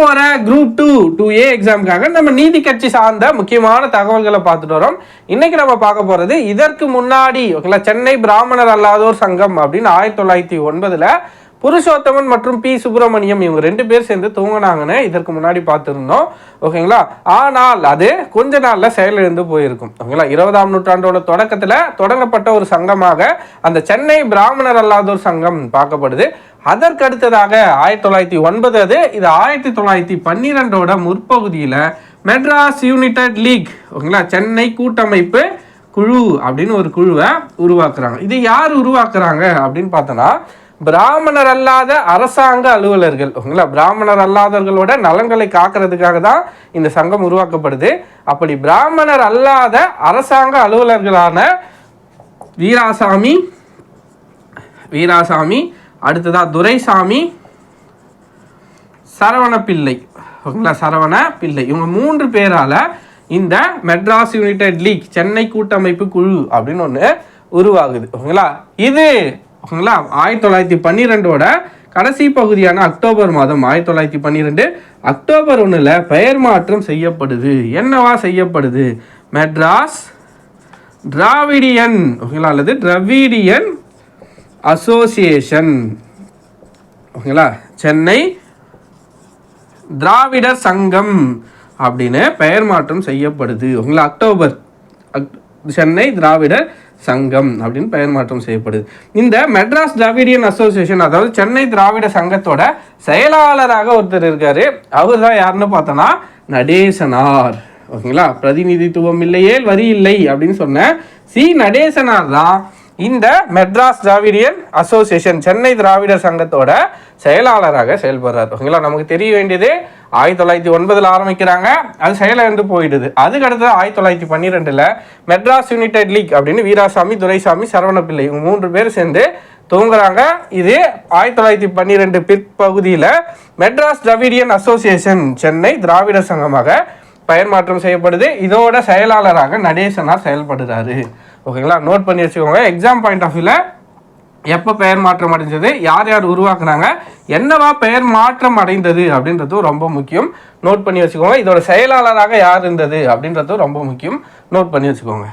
போகிற group two two A எக்ஸாமுக்காக நம்ம நீதி கட்சி சார்ந்த முக்கியமான தகவல்களை பார்த்துட்டு வரோம். இன்னைக்கு நம்ம பார்க்க போகிறது இதற்கு முன்னாடி ஓகேங்களா சென்னை பிராமணர் அல்லாதோர் சங்கம் அப்படின்னு ஆயிரத்தி தொள்ளாயிரத்தி ஒன்பதில் புருஷோத்தமன் மற்றும் பி சுப்பிரமணியம் இவங்க ரெண்டு பேர் சேர்ந்து தூங்கினாங்கன்னு இதற்கு முன்னாடி பார்த்துருந்தோம். ஓகேங்களா? ஆனால் அது கொஞ்ச நாளில் செயலிழந்து போயிருக்கும். ஓகேங்களா? இருபதாம் நூற்றாண்டோட தொடக்கத்தில் தொடங்கப்பட்ட ஒரு சங்கமாக அந்த சென்னை பிராமணர் அல்லாதோர் சங்கம் பார்க்கப்படுது. அதற்கு அடுத்ததாக ஆயிரத்தி தொள்ளாயிரத்தி ஒன்பது அது இது ஆயிரத்தி தொள்ளாயிரத்தி பன்னிரெண்டோட முற்பகுதியில் மெட்ராஸ் யூனிடெட் லீக் ஓகேங்களா? சென்னை கூட்டமைப்பு குழு அப்படின்னு ஒரு குழுவை உருவாக்குறாங்க. இது யார் உருவாக்குறாங்க அப்படின்னு பார்த்தோன்னா பிராமணர் அல்லாத அரசாங்க அலுவலர்கள் ஓகேங்களா? பிராமணர் அல்லாதவர்களோட நலன்களை காக்கிறதுக்காக தான் இந்த சங்கம் உருவாக்கப்படுது. அப்படி பிராமணர் அல்லாத அரசாங்க அலுவலர்களான வீராசாமி வீராசாமி அடுத்ததா துரைசாமி சரவண பிள்ளை. ஓகேங்களா? சரவண பிள்ளை. இவங்க மூன்று பேரால இந்த மெட்ராஸ் யுனைடெட் லீக் சென்னை கூட்டமைப்பு குழு அப்படின்னு ஒன்று உருவாகுது. ஓகேங்களா? இது ஓகேங்களா? ஆயிரத்தி தொள்ளாயிரத்தி பன்னிரெண்டோட கடைசி பகுதியான அக்டோபர் மாதம் ஆயிரத்தி தொள்ளாயிரத்தி பன்னிரெண்டு அக்டோபர் ஒன்றில் பெயர் மாற்றம் செய்யப்படுது. என்னவா செய்யப்படுது? மெட்ராஸ் டிராவிடியன் ஓகேங்களா? அல்லது டிராவிடியன் அசோசியேஷன் ஓகேங்களா? சென்னை திராவிடர் சங்கம் அப்படின்னு பெயர் மாற்றம் செய்யப்படுது. ஓகேங்களா? அக்டோபர் அக்- சென்னை திராவிடர் சங்கம் அப்படின்னு பெயர் மாற்றம் செய்யப்படுது. இந்த மெட்ராஸ் திராவிடியன் அசோசியேஷன் அதாவது சென்னை திராவிட சங்கத்தோட செயலாளராக ஒருத்தர் இருக்காரு. அவர் தான் யாருன்னு பார்த்தோன்னா நடேசனார். ஓகேங்களா? பிரதிநிதித்துவம் இல்லையே வரி இல்லை அப்படின்னு சொன்ன சி. நடேசனார் தான் இந்த மெட்ராஸ் திராவிடியன் அசோசியேஷன் சென்னை திராவிடர் சங்கத்தோட செயலாளராக செயல்படுறார். ஓகேங்களா? நமக்கு தெரிய வேண்டியது ஆயிரத்தி தொள்ளாயிரத்தி ஒன்பதில் ஆரம்பிக்கிறாங்க. அது செயலிழந்து போயிடுது. அதுக்கு ஆயிரத்தி தொள்ளாயிரத்தி பன்னிரெண்டில் மெட்ராஸ் யுனைடெட் லீக் அப்படின்னு வீராசாமி துரைசாமி சரவணப்பிள்ளை இவங்க மூன்று பேர் சேர்ந்து தூங்குறாங்க. இது ஆயிரத்தி தொள்ளாயிரத்தி பன்னிரெண்டு பிற்பகுதியில் மெட்ராஸ் திராவிடியன் அசோசியேஷன் சென்னை திராவிடர் சங்கமாக பெயர் மாற்றம் செய்யப்படுது. இதோட செயலாளராக நடேசனார் செயல்படுறாரு. ஓகேங்களா? நோட் பண்ணி வச்சுக்கோங்க. எக்ஸாம் பாயிண்ட் ஆஃப் வியூவில் எப்போ பெயர் மாற்றம் அடைஞ்சது யார் யார் உருவாக்குனாங்க என்னவா பெயர் மாற்றம் அடைந்தது அப்படின்றதும் ரொம்ப முக்கியம். நோட் பண்ணி வச்சுக்கோங்க. இதோட செயலாளராக யார் இருந்தது அப்படின்றதும் ரொம்ப முக்கியம். நோட் பண்ணி வச்சுக்கோங்க.